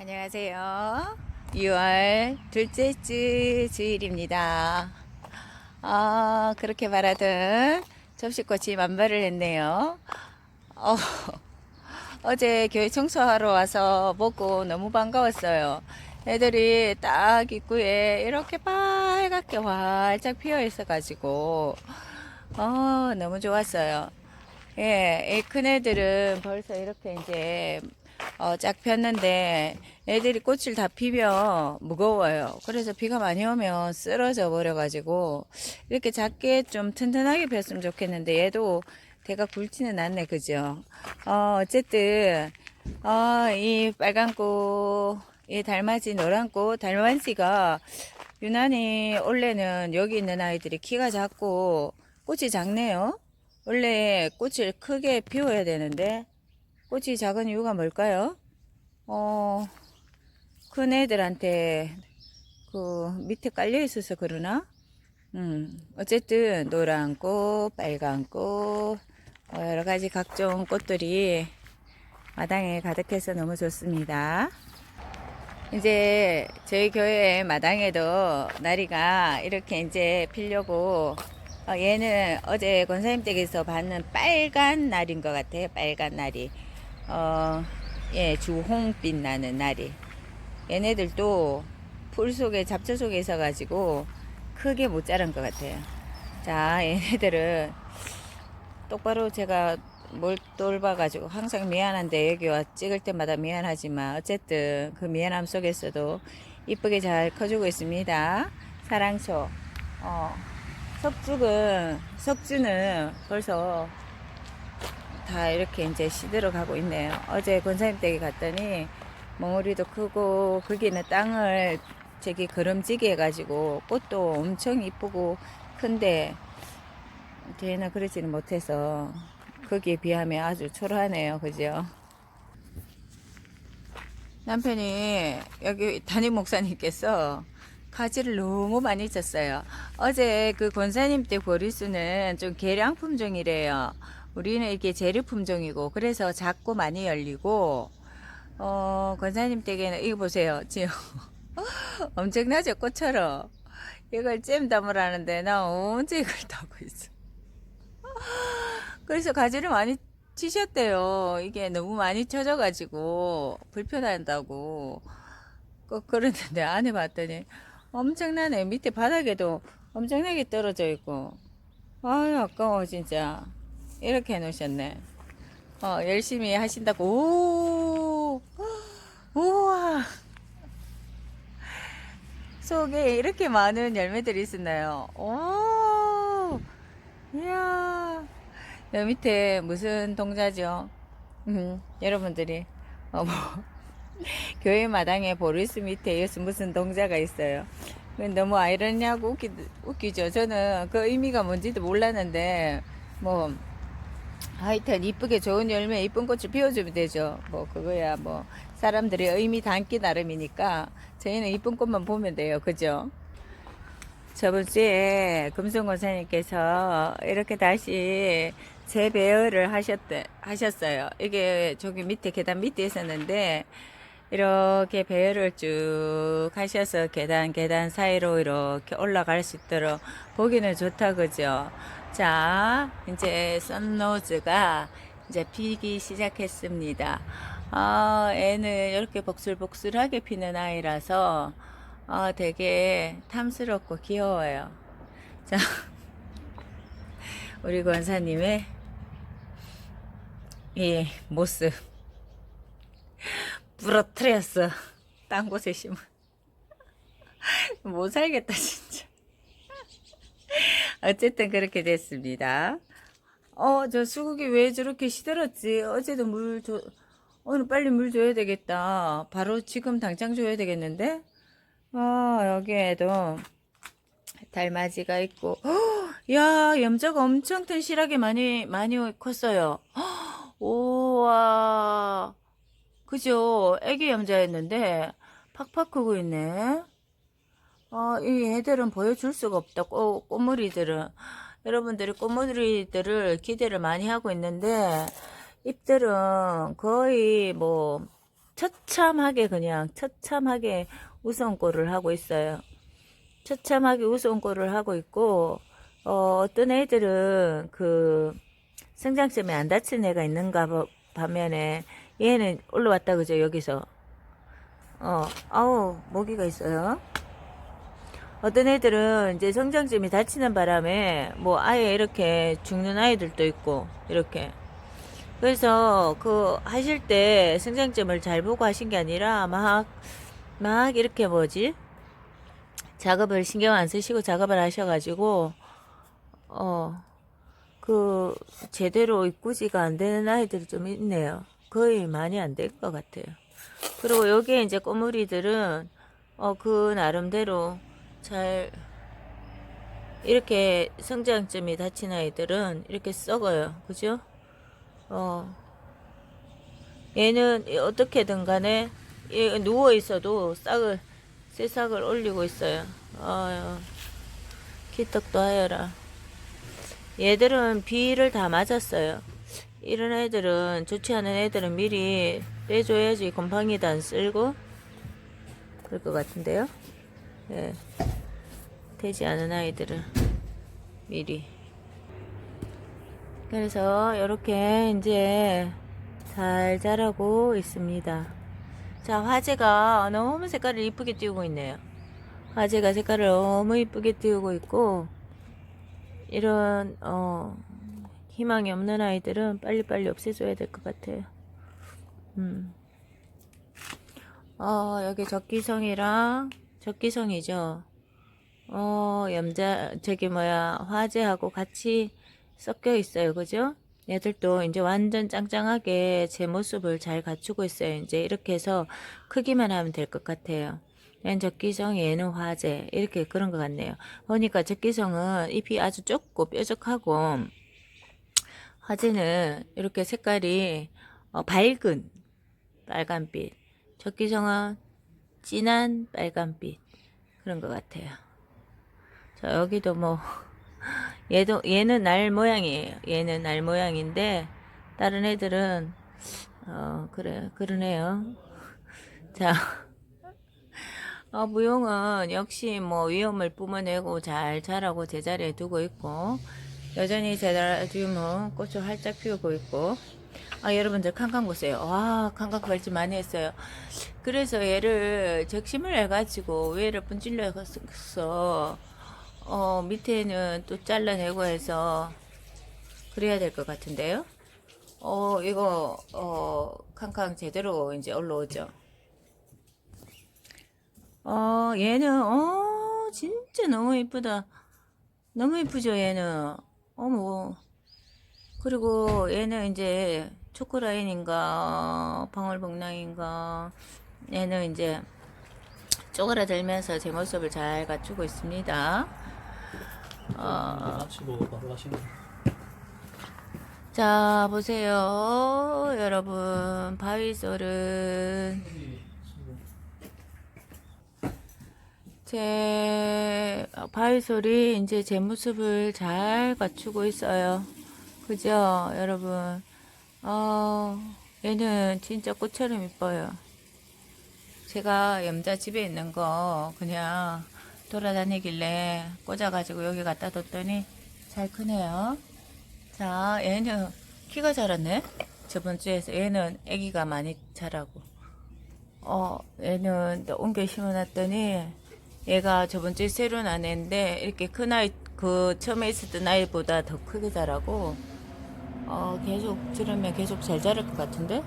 안녕하세요. 6월 둘째 주 주일입니다. 아, 그렇게 바라던 접시꽃이 만발을 했네요. 어, 어제 교회 청소하러 와서 보고 너무 반가웠어요. 애들이 딱 입구에 이렇게 빨갛게 활짝 피어 있어가지고, 어, 너무 좋았어요. 예, 이큰 애들은 벌써 이렇게 이제 어, 짝 폈는데 애들이 꽃을 다 피면 무거워요. 그래서 비가 많이 오면 쓰러져 버려가지고 이렇게 작게 좀 튼튼하게 폈으면 좋겠는데 얘도 대가 굵지는 않네, 그죠? 어, 어쨌든 어, 이 빨간 꽃, 이 달맞이 노란 꽃, 달맞이가 유난히 원래는 여기 있는 아이들이 키가 작고 꽃이 작네요. 원래 꽃을 크게 피워야 되는데 꽃이 작은 이유가 뭘까요? 어, 큰 애들한테 그 밑에 깔려 있어서 그러나? 음, 어쨌든 노란 꽃, 빨간 꽃, 어, 여러 가지 각종 꽃들이 마당에 가득해서 너무 좋습니다. 이제 저희 교회 마당에도 나리가 이렇게 이제 피려고 어, 얘는 어제 권사님 댁에서 받는 빨간 날인 것 같아요. 빨간 날이. 어, 예, 주홍빛 나는 날이. 얘네들도 풀 속에 잡초 속에 있어 가지고 크게 못 자란 것 같아요. 자, 얘네들은 똑바로 제가 뭘 돌봐가지고 항상 미안한데 여기 와 찍을 때마다 미안하지만 어쨌든 그 미안함 속에서도 이쁘게 잘 커주고 있습니다. 사랑초. 어, 석죽은, 석주는 벌써 다 이렇게 이제 시들어 가고 있네요. 어제 권사님 댁에 갔더니 멍울이도 크고 거기는 땅을 저기 거름지게 해가지고 꽃도 엄청 이쁘고 큰데 저희는 그러지는 못해서 거기에 비하면 아주 초라하네요. 그죠? 남편이 여기 담임 목사님께서 가지를 너무 많이 쳤어요. 어제 그 권사님 때 보리수는 좀 계량 품 종이래요. 우리는 이게 재료 품종이고 그래서 작고 많이 열리고 어 권사님 댁에는 이거 보세요. 지금 엄청나죠 꽃처럼 이걸 잼 담으라는데 나 언제 이걸 따고 있어. 그래서 가지를 많이 치셨대요. 이게 너무 많이 쳐져 가지고 불편하다고 꼭 그러는데 안에 봤더니 엄청나네. 밑에 바닥에도 엄청나게 떨어져 있고 아유 아까워 진짜 이렇게 해놓으셨네. 어 열심히 하신다고 오 우와 속에 이렇게 많은 열매들이 있었나요? 오 이야 여 밑에 무슨 동자죠? 음, 여러분들이 어, 뭐, 교회 마당에 보리수 밑에 여기서 무슨 동자가 있어요. 너무 아이러니하고 웃기, 웃기죠. 저는 그 의미가 뭔지도 몰랐는데 뭐 하여튼 이쁘게 좋은 열매 이쁜 꽃을 피워주면 되죠. 뭐 그거야 뭐 사람들이 의미 담기 나름이니까 저희는 이쁜 꽃만 보면 돼요. 그죠? 저번 주에 금성권사님께서 이렇게 다시 재배열을 하셨대, 하셨어요. 이게 저기 밑에 계단 밑에 있었는데, 이렇게 배열을 쭉 하셔서 계단, 계단 사이로 이렇게 올라갈 수 있도록 보기는 좋다, 그죠? 자, 이제 썬로즈가 이제 피기 시작했습니다. 아, 애는 이렇게 복슬복슬하게 피는 아이라서, 아, 되게 탐스럽고 귀여워요. 자, 우리 권사님의 이 모습 부러뜨렸어. 딴 곳에 심은 못 살겠다 진짜. 어쨌든 그렇게 됐습니다. 어, 저 수국이 왜 저렇게 시들었지? 어제도 물 줘, 오늘 빨리 물 줘야 되겠다. 바로 지금 당장 줘야 되겠는데? 어, 여기에도 달맞이가 있고, 헉, 야, 염자가 엄청 튼실하게 많이, 많이 컸어요. 헉, 우와, 그죠? 애기 염자였는데, 팍팍 크고 있네. 어, 이 애들은 보여줄 수가 없다. 꽃, 꽃무리들은. 여러분들이 꽃무리들을 기대를 많이 하고 있는데, 잎들은 거의 뭐, 처참하게 그냥 처참하게 우선골을 하고 있어요. 처참하게 우선골을 하고 있고 어, 어떤 애들은 그 성장점이 안 다친 애가 있는가 봐- 반면에 얘는 올라왔다 그죠 여기서 어 아우 모기가 있어요. 어떤 애들은 이제 성장점이 다치는 바람에 뭐 아예 이렇게 죽는 아이들도 있고 이렇게 그래서 그 하실 때 성장점을 잘 보고 하신 게 아니라 막 막 이렇게 뭐지 작업을 신경 안 쓰시고 작업을 하셔가지고 어 그 제대로 입구지가 안 되는 아이들이 좀 있네요. 거의 많이 안 될 것 같아요. 그리고 여기에 이제 꼬물이들은 어 그 나름대로 잘 이렇게 성장점이 다친 아이들은 이렇게 썩어요. 그죠? 어 얘는 어떻게든 간에 얘 누워 있어도 싹을 새싹을 올리고 있어요. 아유 기떡도 하여라. 얘들은 비를 다 맞았어요. 이런 애들은 좋지 않은 애들은 미리 빼줘야지 곰팡이도 안 쓸고 그럴 것 같은데요. 예. 되지 않은 아이들은 미리. 그래서 이렇게 이제 잘 자라고 있습니다. 자, 화재가 너무 색깔을 이쁘게 띄우고 있네요. 화재가 색깔을 너무 이쁘게 띄우고 있고, 이런, 어, 희망이 없는 아이들은 빨리빨리 없애줘야 될 것 같아요. 음. 어, 여기 적기성이랑, 적기성이죠. 어, 염자, 저기 뭐야, 화재하고 같이 섞여 있어요. 그죠? 얘들도 이제 완전 짱짱하게 제 모습을 잘 갖추고 있어요. 이제 이렇게 해서 크기만 하면 될 것 같아요. 얘는 적기성, 얘는 화재. 이렇게 그런 것 같네요. 보니까 적기성은 잎이 아주 좁고 뾰족하고, 화재는 이렇게 색깔이 어, 밝은 빨간빛. 적기성은 진한 빨간빛. 그런 것 같아요. 자, 여기도 뭐, 얘도, 얘는 날 모양이에요. 얘는 날 모양인데, 다른 애들은, 어, 그래, 그러네요. 자, 어, 무용은 역시 뭐 위험을 뿜어내고 잘 자라고 제자리에 두고 있고, 여전히 제라늄은 꽃을 활짝 피우고 있고, 아, 여러분들 칸칸 보세요. 와, 칸칸 발질 많이 했어요. 그래서 얘를 적심을 해가지고 위에를 분질러서, 어, 밑에는 또 잘라내고 해서, 그래야 될 것 같은데요. 어, 이거, 어, 칸칸 제대로 이제 올라오죠. 어, 얘는, 어, 진짜 너무 이쁘다. 너무 이쁘죠, 얘는. 어머. 그리고 얘는 이제 초코라인인가, 방울복랑인가, 얘는 이제 쪼그라들면서 제 모습을 잘 갖추고 있습니다. 어, 자, 보세요. 여러분, 바위솔은 제 바위솔이 이제 제 모습을 잘 갖추고 있어요. 그죠, 여러분? 어, 얘는 진짜 꽃처럼 이뻐요. 제가 염자 집에 있는 거 그냥 돌아다니길래 꽂아가지고 여기 갖다 뒀더니 잘 크네요. 자, 얘는 키가 자랐네. 저번 주에서 얘는 아기가 많이 자라고. 어, 얘는 또 옮겨 심어놨더니 얘가 저번 주에 새로 난 애인데 이렇게 큰 아이 그 처음에 있었던 아이보다 더 크게 자라고 어, 계속 들으면 계속 잘 자랄 것 같은데?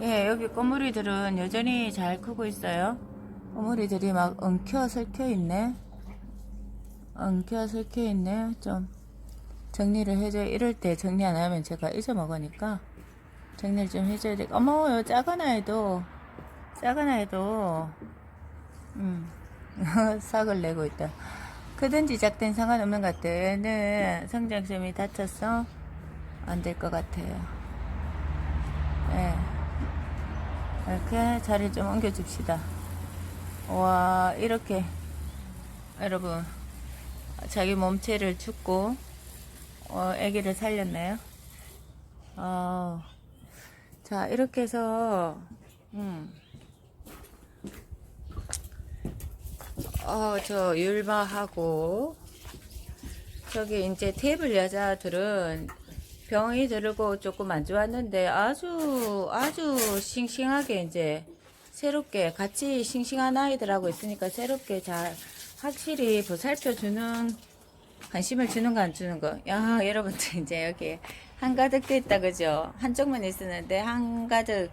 예, 여기 꼬물이들은 여전히 잘 크고 있어요. 꼬물이들이 막 엉켜 설켜 있네. 엉켜 설켜 있네. 좀 정리를 해줘. 이럴 때 정리 안 하면 제가 잊어먹으니까 정리를 좀 해줘야 돼. 어머, 요 작은 아이도, 작은 아이도, 음, 삭을 내고 있다. 크든 지 작든 상관없는 것 같아. 얘는 성장점이 다쳤어? 안 될 것 같아요. 예. 이렇게 자리 좀 옮겨줍시다. 와, 이렇게, 여러분, 자기 몸체를 죽고, 어, 아기를 살렸네요. 어, 자, 이렇게 해서 음. 어, 저 율마하고 저기 이제 테이블 여자들은 병이 들고 조금 안 좋았는데 아주 아주 싱싱하게 이제 새롭게 같이 싱싱한 아이들하고 있으니까 새롭게 잘 확실히 보살펴 주는 관심을 주는 거안 주는 거. 야, 여러분들 이제 여기 한가득 돼 있다 그죠? 한쪽만 있었는데 한가득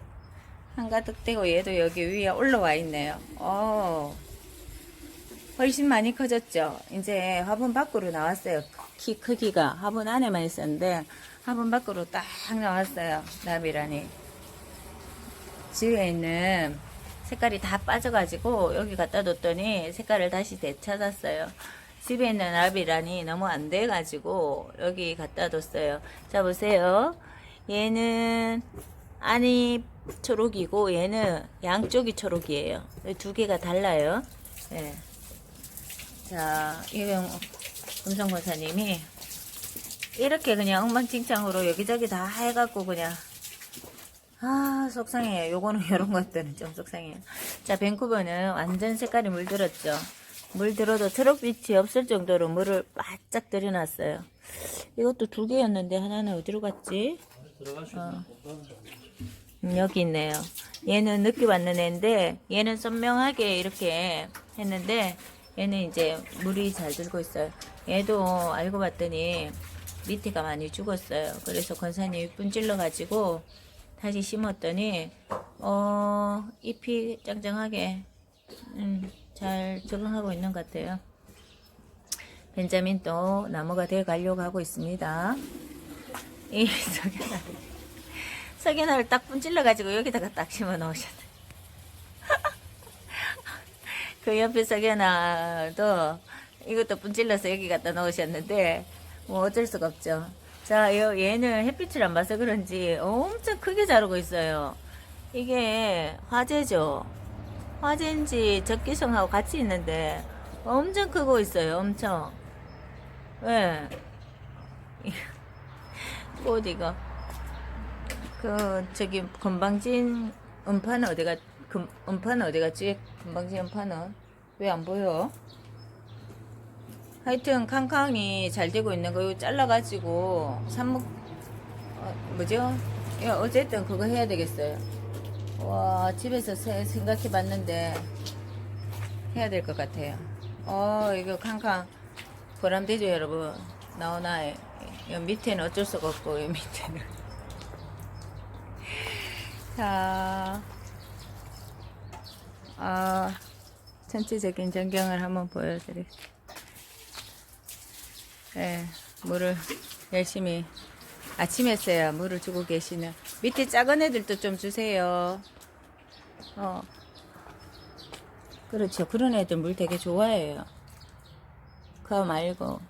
한가득 되고 얘도 여기 위에 올라와 있네요. 어. 훨씬 많이 커졌죠. 이제 화분 밖으로 나왔어요. 키 크기가 화분 안에만 있었는데 화분 밖으로 딱 나왔어요. 나비라니. 집에 있는 색깔이 다 빠져가지고 여기 갖다 뒀더니 색깔을 다시 되찾았어요. 집에 있는 나비란이 너무 안 돼가지고 여기 갖다 뒀어요. 자 보세요. 얘는 안이 초록이고 얘는 양쪽이 초록이에요. 두 개가 달라요. 예. 자, 이병 금성권사님이 이렇게 그냥 엉망진창으로 여기저기 다 해갖고 그냥 아 속상해요. 요거는 이런 것들은 좀 속상해요. 자, 밴쿠버는 완전 색깔이 물들었죠. 물들어도 트럭빛이 없을 정도로 물을 바짝 들여놨어요. 이것도 두 개였는데 하나는 어디로 갔지? 어. 음, 여기 있네요. 얘는 늦게 왔는 애인데 얘는 선명하게 이렇게 했는데 얘는 이제 물이 잘 들고 있어요. 얘도 알고 봤더니 밑에가 많이 죽었어요. 그래서 권사님이 분질러 가지고 다시 심었더니 어 잎이 짱짱하게 음, 잘 적응하고 있는 것 같아요. 벤자민도 나무가 되어 가려고 하고 있습니다. 이 석연아 석연아를 딱 분질러 가지고 여기다가 딱 심어 놓으셨네. 그 옆에 석연아도 이것도 분질러서 여기 갖다 놓으셨는데 뭐 어쩔 수가 없죠. 자, 요- 얘는 햇빛을 안 봐서 그런지 엄청 크게 자라고 있어요. 이게 화재죠. 화재인지 적기성하고 같이 있는데 엄청 크고 있어요. 엄청. 왜? 꽃 이거. 그 저기 건방진 음파는 어디가 금, 음파는 어디 갔지? 건방진 음파는 왜 안 보여? 하여튼 캉캉이 잘 되고 있는 거 잘라가지고 삽목 어, 뭐죠? 야, 어쨌든 그거 해야 되겠어요. 와 집에서 세- 생각해봤는데 해야 될 것 같아요. 어 이거 캉캉 보람되죠 여러분? 나오나 이 밑에는 어쩔 수가 없고 이 밑에는 자. 아, 전체적인 전경을 한번 보여드리겠습니다. 네, 물을 열심히 아침에 써야 물을 주고 계시는 밑에 작은 애들도 좀 주세요. 어, 그렇죠. 그런 애들 물 되게 좋아해요. 그거 말고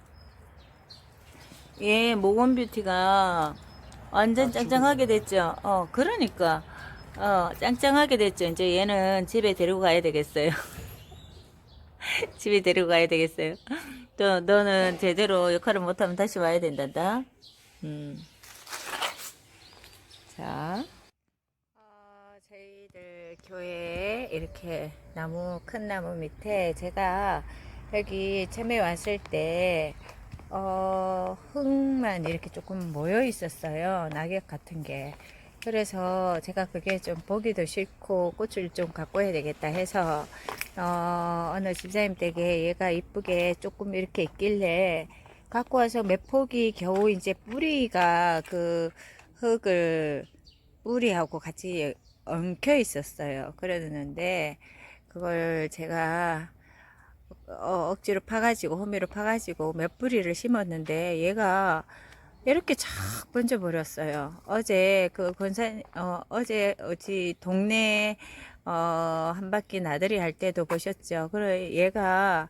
얘 모건 뷰티가 완전 짱짱하게 됐죠. 어, 그러니까 어, 짱짱하게 됐죠. 이제 얘는 집에 데리고 가야 되겠어요. 집에 데리고 가야 되겠어요. 또 너는 제대로 역할을 못하면 다시 와야 된단다. 음. 자. 어, 저희들 교회에 이렇게 나무, 큰 나무 밑에 제가 여기 처음에 왔을 때, 어, 흙만 이렇게 조금 모여 있었어요. 낙엽 같은 게. 그래서 제가 그게 좀 보기도 싫고 꽃을 좀 갖고 해야 되겠다 해서 어, 어느 집사님 댁에 얘가 이쁘게 조금 이렇게 있길래 갖고 와서 몇 폭이 겨우 이제 뿌리가 그 흙을 뿌리하고 같이 엉켜 있었어요. 그러는데 그걸 제가 어, 억지로 파가지고 호미로 파가지고 몇 뿌리를 심었는데 얘가 이렇게 쫙 번져 버렸어요. 어제 그 권사 어, 어제 어찌 동네 어, 한 바퀴 나들이 할 때도 보셨죠. 그래 얘가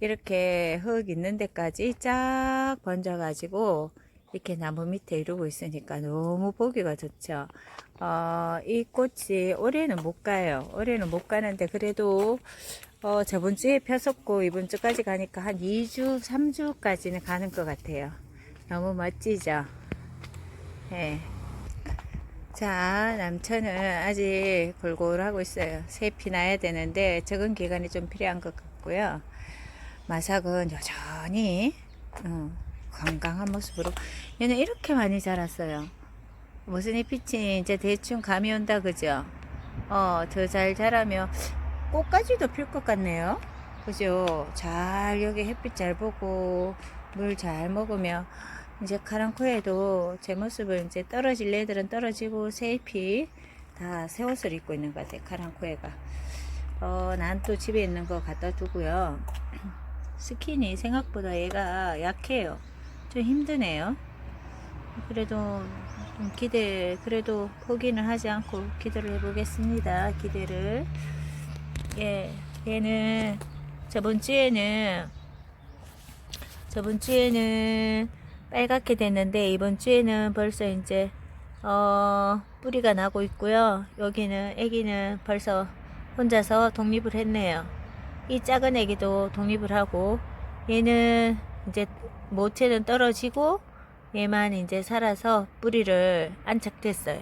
이렇게 흙 있는 데까지 쫙 번져 가지고 이렇게 나무 밑에 이러고 있으니까 너무 보기가 좋죠. 어, 이 꽃이 올해는 못 가요. 올해는 못 가는데 그래도 어, 저번 주에 폈었고 이번 주까지 가니까 한 2주, 3주까지는 가는 것 같아요. 너무 멋지죠? 예. 자, 남천은 아직 골골하고 있어요. 새피 나야 되는데 적은 기간이 좀 필요한 것 같고요. 마삭은 여전히 어, 건강한 모습으로 얘는 이렇게 많이 자랐어요. 무슨 잎빛이 이제 대충 감이 온다 그죠? 어, 더 잘 자라면 꽃까지도 필 것 같네요. 그죠? 잘 여기 햇빛 잘 보고 물 잘 먹으면 이제 카랑코에도 제 모습을 이제 떨어질 애들은 떨어지고 새 잎이 다새 옷을 입고 있는 것 같아요. 카랑코에가. 어, 난 또 집에 있는 거 갖다 두고요. 스킨이 생각보다 얘가 약해요. 좀 힘드네요. 그래도 좀 기대, 그래도 포기는 하지 않고 기대를 해보겠습니다. 기대를. 예, 얘는 저번 주에는 저번 주에는 빨갛게 됐는데 이번 주에는 벌써 이제 어, 뿌리가 나고 있고요. 여기는 아기는 벌써 혼자서 독립을 했네요. 이 작은 애기도 독립을 하고 얘는 이제 모체는 떨어지고 얘만 이제 살아서 뿌리를 안착됐어요.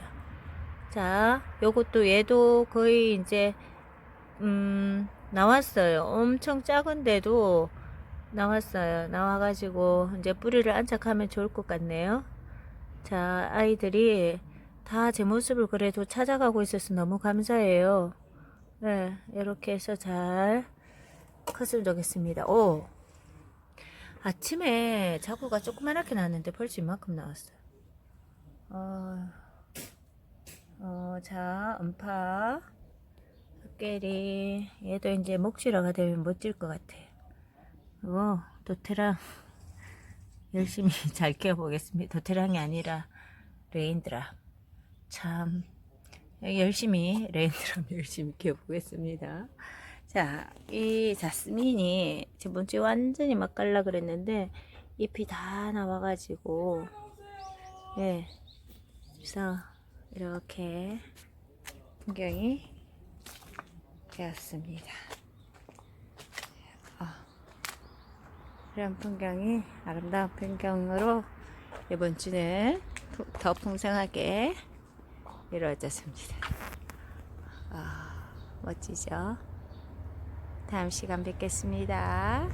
자, 요것도 얘도 거의 이제 음, 나왔어요. 엄청 작은데도 나왔어요. 나와가지고 이제 뿌리를 안착하면 좋을 것 같네요. 자, 아이들이 다 제 모습을 그래도 찾아가고 있어서 너무 감사해요. 네, 이렇게 해서 잘 컸으면 좋겠습니다. 오! 아침에 자구가 조그만하게 나왔는데 벌써 이만큼 나왔어요. 어, 어, 자, 음파. 흑개리. 얘도 이제 목줄화가 되면 멋질 것 같아. 어, 도테랑. 열심히 잘 키워보겠습니다. 도테랑이 아니라 레인드랍. 참, 열심히, 레인드랍 열심히 키워보겠습니다. 자, 이 자스민이 저번 주에 완전히 막 갈라 그랬는데 잎이 다 나와가지고 예, 그래서 이렇게 풍경이 되었습니다. 이런 풍경이 아름다운 풍경으로 이번 주는 푸- 더 풍성하게 이루어졌습니다. 아, 멋지죠? 다음 시간 뵙겠습니다.